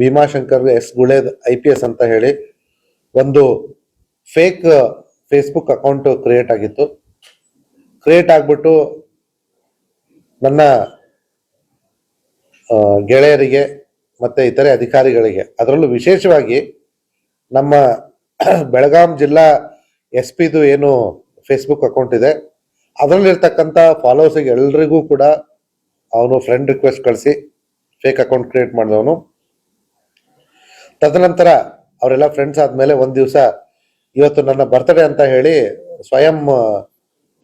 Bheemashankar S Guled I P S ಅಂತ ಹೇಳಿ ಒಂದು ಫೇಕ್ ಫೇಸ್ಬುಕ್ ಅಕೌಂಟ್ ಕ್ರಿಯೇಟ್ ಆಗಿತ್ತು. ಕ್ರಿಯೇಟ್ ಆಗ್ಬಿಟ್ಟು ನನ್ನ ಗೆಳೆಯರಿಗೆ ಮತ್ತೆ ಇತರೆ ಅಧಿಕಾರಿಗಳಿಗೆ, ಅದರಲ್ಲೂ ವಿಶೇಷವಾಗಿ ನಮ್ಮ ಬೆಳಗಾಂ ಜಿಲ್ಲಾ ಎಸ್ ಪಿದು ಏನು ಫೇಸ್ಬುಕ್ ಅಕೌಂಟ್ ಇದೆ, ಅದರಲ್ಲಿರ್ತಕ್ಕಂಥ ಫಾಲೋವರ್ಸಿಗೆ ಎಲ್ರಿಗೂ ಕೂಡ ಅವನು ಫ್ರೆಂಡ್ ರಿಕ್ವೆಸ್ಟ್ ಕಳಿಸಿ ಫೇಕ್ ಅಕೌಂಟ್ ಕ್ರಿಯೇಟ್ ಮಾಡಿದವನು. ತದನಂತರ ಅವರೆಲ್ಲ ಫ್ರೆಂಡ್ಸ್ ಆದ್ಮೇಲೆ ಒಂದ್ ದಿವಸ ಇವತ್ತು ನನ್ನ ಬರ್ತ್ಡೇ ಅಂತ ಹೇಳಿ ಸ್ವಯಂ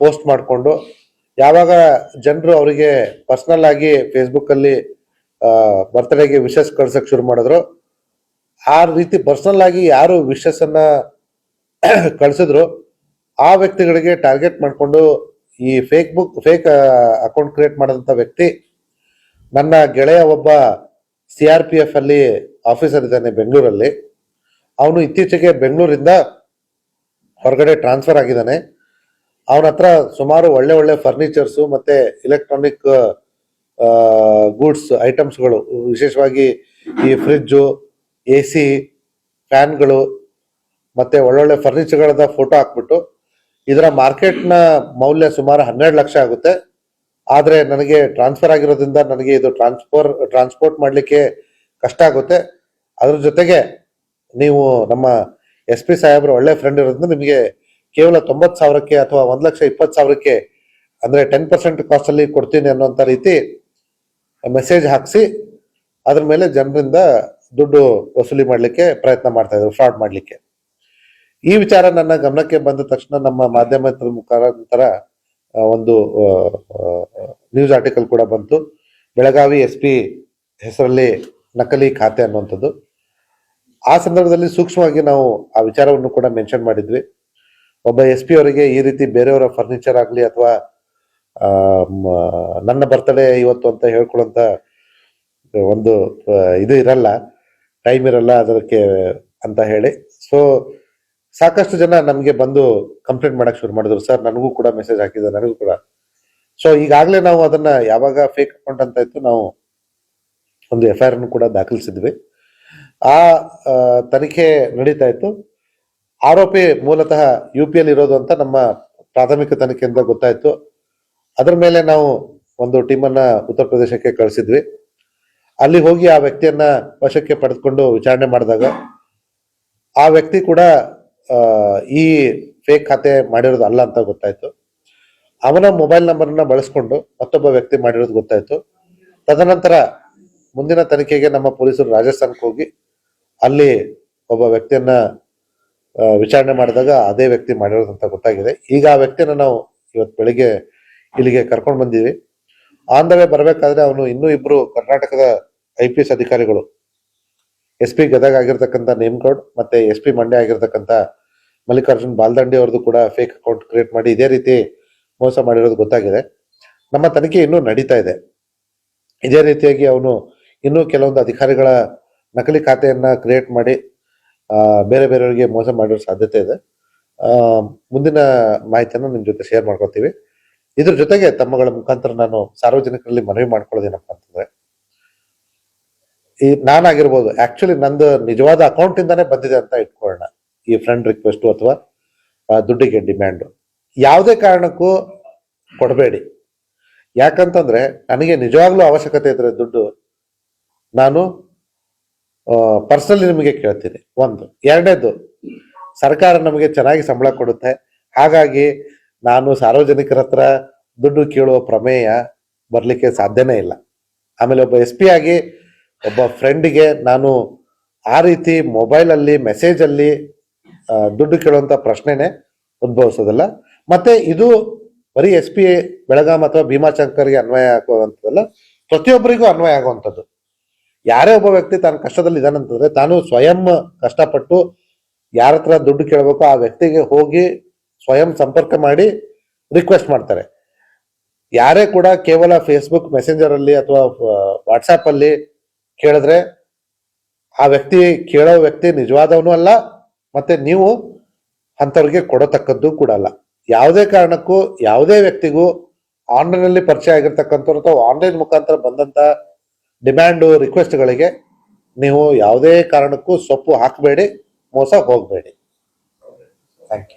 ಪೋಸ್ಟ್ ಮಾಡಿಕೊಂಡು ಯಾವಾಗ ಜನರು ಅವರಿಗೆ ಪರ್ಸನಲ್ ಆಗಿ ಫೇಸ್ಬುಕ್ ಅಲ್ಲಿ ಬರ್ತ್ಡೇಗೆ ವಿಶಸ್ ಕಳ್ಸಕ್ ಶುರು ಮಾಡಿದ್ರು, ಆ ರೀತಿ ಪರ್ಸನಲ್ ಆಗಿ ಯಾರು ವಿಶಸ್ ಅನ್ನ ಕಳ್ಸಿದ್ರು, ಆ ವ್ಯಕ್ತಿಗಳಿಗೆ ಟಾರ್ಗೆಟ್ ಮಾಡಿಕೊಂಡು ಈ fake book fake account create ಮಾಡಿದಂತ ವ್ಯಕ್ತಿ ನನ್ನ ಗೆಳೆಯ ಒಬ್ಬ ಸಿ ಆರ್ ಪಿ ಎಫ್ ಅಲ್ಲಿ ಆಫೀಸರ್ ಇದ್ದಾನೆ ಬೆಂಗಳೂರಲ್ಲಿ. ಅವನು ಇತ್ತೀಚೆಗೆ ಬೆಂಗಳೂರಿಂದ ಹೊರಗಡೆ ಟ್ರಾನ್ಸ್ಫರ್ ಆಗಿದ್ದಾನೆ. ಅವನ ಹತ್ರ ಸುಮಾರು ಒಳ್ಳೆ ಒಳ್ಳೆ ಫರ್ನಿಚರ್ಸು ಮತ್ತೆ ಇಲೆಕ್ಟ್ರಾನಿಕ್ ಗೂಡ್ಸ್ ಐಟಮ್ಸ್ಗಳು ವಿಶೇಷವಾಗಿ ಈ ಫ್ರಿಜ್ಜು ಎ ಸಿ ಫ್ಯಾನ್ಗಳು ಮತ್ತೆ ಒಳ್ಳೊಳ್ಳೆ ಫರ್ನಿಚರ್ಗಳದ ಫೋಟೋ ಹಾಕ್ಬಿಟ್ಟು ಇದರ ಮಾರ್ಕೆಟ್ನ ಮೌಲ್ಯ ಸುಮಾರು ಹನ್ನೆರಡು ಲಕ್ಷ ಆಗುತ್ತೆ. ಆದರೆ ನನಗೆ ಟ್ರಾನ್ಸ್ಫರ್ ಆಗಿರೋದ್ರಿಂದ ನನಗೆ ಇದು ಟ್ರಾನ್ಸ್ಫರ್ ಟ್ರಾನ್ಸ್ಪೋರ್ಟ್ ಮಾಡಲಿಕ್ಕೆ ಕಷ್ಟ ಆಗುತ್ತೆ. ಅದ್ರ ಜೊತೆಗೆ ನೀವು ನಮ್ಮ ಎಸ್ ಪಿ ಸಾಹೇಬ್ರ ಒಳ್ಳೆ ಫ್ರೆಂಡ್ ಇರೋದ್ರಿಂದ ನಿಮಗೆ ಕೇವಲ ತೊಂಬತ್ತು ಸಾವಿರಕ್ಕೆ ಅಥವಾ ಒಂದ್ ಲಕ್ಷ ಇಪ್ಪತ್ತು ಸಾವಿರಕ್ಕೆ ಅಂದ್ರೆ ಟೆನ್ ಪರ್ಸೆಂಟ್ ಕಾಸ್ಟ್ ಅಲ್ಲಿ ಕೊಡ್ತೀನಿ ಅನ್ನೋಂಥ ರೀತಿ ಮೆಸೇಜ್ ಹಾಕಿಸಿ, ಅದ್ರ ಮೇಲೆ ಜನರಿಂದ ದುಡ್ಡು ವಸೂಲಿ ಮಾಡ್ಲಿಕ್ಕೆ ಪ್ರಯತ್ನ ಮಾಡ್ತಾ ಇದ್ರು ಫ್ರಾಡ್ ಮಾಡ್ಲಿಕ್ಕೆ. ಈ ವಿಚಾರ ನನ್ನ ಗಮನಕ್ಕೆ ಬಂದ ತಕ್ಷಣ ನಮ್ಮ ಮಾಧ್ಯಮದ ಮುಖಾಂತರ ಒಂದು ನ್ಯೂಸ್ ಆರ್ಟಿಕಲ್ ಕೂಡ ಬಂತು. ಬೆಳಗಾವಿ ಎಸ್ ಪಿ ಹೆಸರಲ್ಲಿ ನಕಲಿ ಖಾತೆ ಅನ್ನುವಂಥದ್ದು. ಆ ಸಂದರ್ಭದಲ್ಲಿ ಸೂಕ್ಷ್ಮವಾಗಿ ನಾವು ಆ ವಿಚಾರವನ್ನು ಕೂಡ ಮೆನ್ಷನ್ ಮಾಡಿದ್ವಿ. ಒಬ್ಬ ಎಸ್ ಪಿ ಅವರಿಗೆ ಈ ರೀತಿ ಬೇರೆಯವರ ಫರ್ನಿಚರ್ ಆಗಲಿ ಅಥವಾ ನನ್ನ ಬರ್ತಡೇ ಇವತ್ತು ಅಂತ ಹೇಳ್ಕೊಳ್ಳೋಂಥ ಒಂದು ಇದು ಇರಲ್ಲ. ಟೈಮ್ ಇರಲ್ಲ ಅದಕ್ಕೆ ಅಂತ ಹೇಳಿ. ಸೊ ಸಾಕಷ್ಟು ಜನ ನಮಗೆ ಬಂದು ಕಂಪ್ಲೇಂಟ್ ಮಾಡೋಕೆ ಶುರು ಮಾಡಿದ್ರು. ಸರ್ ನನಗೂ ಕೂಡ ಮೆಸೇಜ್ ಹಾಕಿದ್ದಾರೆ. ನನಗೂ ಕೂಡ. ಸೊ ಈಗಾಗಲೇ ನಾವು ಅದನ್ನ ಯಾವಾಗ ಫೇಕ್ ಅಕೌಂಟ್ ಅಂತ ಇತ್ತು ನಾವು ಒಂದು ಎಫ್ ಐ ಆರ್ ಕೂಡ ದಾಖಲಿಸಿದ್ವಿ. ಆ ತನಿಖೆ ನಡೀತಾ ಇತ್ತು. ಆರೋಪಿ ಮೂಲತಃ ಯು ಪಿ ಎಲ್ ಇರೋದು ಅಂತ ನಮ್ಮ ಪ್ರಾಥಮಿಕ ತನಿಖೆಯಿಂದ ಗೊತ್ತಾಯ್ತು. ಅದರ ಮೇಲೆ ನಾವು ಒಂದು ಟೀಮನ್ನ ಉತ್ತರ ಪ್ರದೇಶಕ್ಕೆ ಕಳಿಸಿದ್ವಿ. ಅಲ್ಲಿ ಹೋಗಿ ಆ ವ್ಯಕ್ತಿಯನ್ನ ವಶಕ್ಕೆ ಪಡೆದುಕೊಂಡು ವಿಚಾರಣೆ ಮಾಡಿದಾಗ ಆ ವ್ಯಕ್ತಿ ಕೂಡ ಈ ಫೇಕ್ ಖಾತೆ ಮಾಡಿರೋದು ಅಲ್ಲ ಅಂತ ಗೊತ್ತಾಯ್ತು. ಅವನ ಮೊಬೈಲ್ ನಂಬರ್ನ ಬಳಸ್ಕೊಂಡು ಮತ್ತೊಬ್ಬ ವ್ಯಕ್ತಿ ಮಾಡಿರೋದು ಗೊತ್ತಾಯ್ತು. ತದನಂತರ ಮುಂದಿನ ತನಿಖೆಗೆ ನಮ್ಮ ಪೊಲೀಸರು ರಾಜಸ್ಥಾನಕ್ಕೆ ಹೋಗಿ ಅಲ್ಲಿ ಒಬ್ಬ ವ್ಯಕ್ತಿಯನ್ನ ವಿಚಾರಣೆ ಮಾಡಿದಾಗ ಅದೇ ವ್ಯಕ್ತಿ ಮಾಡಿರೋದಂತ ಗೊತ್ತಾಗಿದೆ. ಈಗ ಆ ವ್ಯಕ್ತಿಯನ್ನ ನಾವು ಇವತ್ತು ಬೆಳಿಗ್ಗೆ ಇಲ್ಲಿಗೆ ಕರ್ಕೊಂಡು ಬಂದಿವಿ ಆನ್ ದ ವೇ ಬರ್ಬೇಕಾದ್ರೆ ಅವನು ಇನ್ನೂ ಇಬ್ರು ಕರ್ನಾಟಕದ ಐ ಪಿ ಎಸ್ ಅಧಿಕಾರಿಗಳು. ಎಸ್ ಪಿ ಗದಗ ಆಗಿರ್ತಕ್ಕಂಥ ನೇಮ್ಗೌಡ್ ಮತ್ತೆ ಎಸ್ ಪಿ ಮಂಡ್ಯ ಆಗಿರ್ತಕ್ಕಂಥ ಮಲ್ಲಿಕಾರ್ಜುನ್ ಬಾಲ್ದಂಡಿ ಅವ್ರದ್ದು ಕೂಡ ಫೇಕ್ ಅಕೌಂಟ್ ಕ್ರಿಯೇಟ್ ಮಾಡಿ ಇದೇ ರೀತಿ ಮೋಸ ಮಾಡಿರೋದು ಗೊತ್ತಾಗಿದೆ. ನಮ್ಮ ತನಿಖೆ ಇನ್ನೂ ನಡೀತಾ ಇದೆ. ಇದೇ ರೀತಿಯಾಗಿ ಅವನು ಇನ್ನೂ ಕೆಲವೊಂದು ಅಧಿಕಾರಿಗಳ ನಕಲಿ ಖಾತೆಯನ್ನು ಕ್ರಿಯೇಟ್ ಮಾಡಿ ಬೇರೆ ಬೇರೆಯವರಿಗೆ ಮೋಸ ಮಾಡಿರೋ ಸಾಧ್ಯತೆ ಇದೆ. ಮುಂದಿನ ಮಾಹಿತಿಯನ್ನು ನಿಮ್ಮ ಜೊತೆ ಶೇರ್ ಮಾಡ್ಕೊತೀವಿ ಇದ್ರ ಜೊತೆಗೆ ತಮ್ಮಗಳ ಮುಖಾಂತರ ನಾನು ಸಾರ್ವಜನಿಕರಲ್ಲಿ ಮನವಿ ಮಾಡ್ಕೊಳ್ಳೋದೇನಪ್ಪ ಅಂತಂದ್ರೆ, ಈ ನಾನಾಗಿರ್ಬೋದು ಆಕ್ಚುಲಿ ನಂದು ನಿಜವಾದ ಅಕೌಂಟ್ ಇಂದಾನೆ ಬಂದಿದೆ ಅಂತ ಇಟ್ಕೊಳ್ಳೋಣ. ಈ ಫ್ರೆಂಡ್ ರಿಕ್ವೆಸ್ಟ್ ಅಥವಾ ದುಡ್ಡಿಗೆ ಡಿಮ್ಯಾಂಡ್ ಯಾವುದೇ ಕಾರಣಕ್ಕೂ ಕೊಡಬೇಡಿ. ಯಾಕಂತಂದ್ರೆ, ನನಗೆ ನಿಜವಾಗ್ಲೂ ಅವಶ್ಯಕತೆ ಇದ್ರೆ ದುಡ್ಡು ನಾನು ಪರ್ಸನಲಿ ನಿಮಗೆ ಕೇಳ್ತೀನಿ. ಒಂದು. ಎರಡನೇದು, ಸರ್ಕಾರ ನಮಗೆ ಚೆನ್ನಾಗಿ ಸಂಬಳ ಕೊಡುತ್ತೆ. ಹಾಗಾಗಿ ನಾನು ಸಾರ್ವಜನಿಕರ ಹತ್ರ ದುಡ್ಡು ಕೇಳುವ ಪ್ರಮೇಯ ಬರಲಿಕ್ಕೆ ಸಾಧ್ಯನೇ ಇಲ್ಲ. ಆಮೇಲೆ ಒಬ್ಬ ಎಸ್ ಪಿ ಆಗಿ ಒಬ್ಬ ಫ್ರೆಂಡ್ಗೆ ನಾನು ಆ ರೀತಿ ಮೊಬೈಲಲ್ಲಿ ಮೆಸೇಜಲ್ಲಿ ದುಡ್ಡು ಕೇಳುವಂಥ ಪ್ರಶ್ನೆನೇ ಉದ್ಭವಿಸೋದಿಲ್ಲ. ಮತ್ತೆ ಇದು ಬರೀ ಎಸ್ ಪಿ, ಬೆಳಗಾಂ ಅಥವಾ ಭೀಮಾಶಂಕರ್ಗೆ ಅನ್ವಯ ಆಗುವಂಥದ್ದಲ್ಲ ಪ್ರತಿಯೊಬ್ಬರಿಗೂ ಅನ್ವಯ ಆಗುವಂಥದ್ದು ಯಾರೇ ಒಬ್ಬ ವ್ಯಕ್ತಿ ತಾನು ಕಷ್ಟದಲ್ಲಿ ಇದ್ದಾನಂತಂದ್ರೆ ತಾನು ಸ್ವಯಂ ಕಷ್ಟಪಟ್ಟು ಯಾರ ಹತ್ರ ದುಡ್ಡು ಕೇಳಬೇಕು ಆ ವ್ಯಕ್ತಿಗೆ ಹೋಗಿ ಸ್ವಯಂ ಸಂಪರ್ಕ ಮಾಡಿ ರಿಕ್ವೆಸ್ಟ್ ಮಾಡ್ತಾರೆ. ಯಾರೇ ಕೂಡ ಕೇವಲ ಫೇಸ್ಬುಕ್ ಮೆಸೆಂಜರ್ ಅಲ್ಲಿ ಅಥವಾ ವಾಟ್ಸಾಪ್ ಅಲ್ಲಿ ಕೇಳಿದ್ರೆ ಆ ವ್ಯಕ್ತಿ ಕೇಳೋ ವ್ಯಕ್ತಿ ನಿಜವಾದವನು ಅಲ್ಲ, ಮತ್ತೆ ನೀವು ಅಂಥವ್ರಿಗೆ ಕೊಡತಕ್ಕದ್ದು ಕೂಡ ಅಲ್ಲ. ಯಾವುದೇ ಕಾರಣಕ್ಕೂ, ಯಾವುದೇ ವ್ಯಕ್ತಿಗೂ ಆನ್ಲೈನ್ ಅಲ್ಲಿ ಪರಿಚಯ ಆಗಿರ್ತಕ್ಕಂಥವ್ರು ಅಥವಾ ಆನ್ಲೈನ್ ಮುಖಾಂತರ ಬಂದಂತ ಡಿಮ್ಯಾಂಡು ರಿಕ್ವೆಸ್ಟ್ಗಳಿಗೆ ನೀವು ಯಾವುದೇ ಕಾರಣಕ್ಕೂ ಸೊಪ್ಪು ಹಾಕಬೇಡಿ ಮೋಸ ಹೋಗಬೇಡಿ. Thank you.